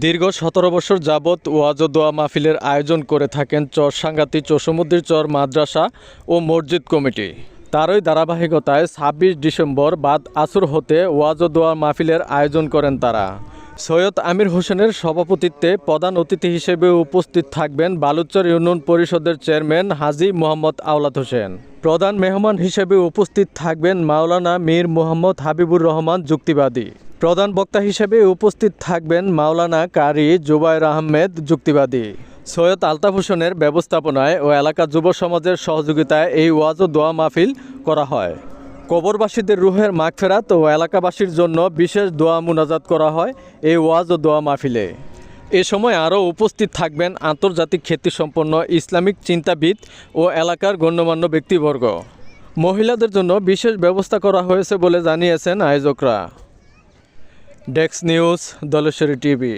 দীর্ঘ সতেরো বছর যাবৎ ওয়াজ দোয়া মাহফিলের আয়োজন করে থাকেন চর সাঙ্গাতি চৌসমুদ্দির চর মাদ্রাসা ও মসজিদ কমিটি। তারই ধারাবাহিকতায় ছাব্বিশ ডিসেম্বর বাদ আসর হতে ওয়াজ দোয়া মাহফিলের আয়োজন করেন তারা। সৈয়দ আমির হোসেনের সভাপতিত্বে প্রধান অতিথি হিসেবে উপস্থিত থাকবেন বালুচর ইউনিয়ন পরিষদের চেয়ারম্যান হাজি মোহাম্মদ আওলাদ হোসেন। প্রধান মেহমান হিসেবে উপস্থিত থাকবেন মাওলানা মীর মোহাম্মদ হাবিবুর রহমান, যুক্তিবাদী। প্রধান বক্তা হিসেবে উপস্থিত থাকবেন মাওলানা কারি জুবাইর আহমেদ, যুক্তিবাদী। সৈয়দ আলতাফ হোসেনের ব্যবস্থাপনায় ও এলাকা যুব সমাজের সহযোগিতায় এই ওয়াজ ও দোয়া মাহফিল করা হয়। কবরবাসীদের রুহের মাগফেরাত ও এলাকাবাসীর জন্য বিশেষ দোয়া মুনাজাত করা হয় এই ওয়াজ ও দোয়া মাহফিলে। এ সময় আরও উপস্থিত থাকবেন আন্তর্জাতিক খ্যাতিসম্পন্ন ইসলামিক চিন্তাবিদ ও এলাকার গণ্যমান্য ব্যক্তিবর্গ। মহিলাদের জন্য বিশেষ ব্যবস্থা করা হয়েছে বলে জানিয়েছেন আয়োজকরা। ডেক্স নিউজ দলেশ্বরী টিভি।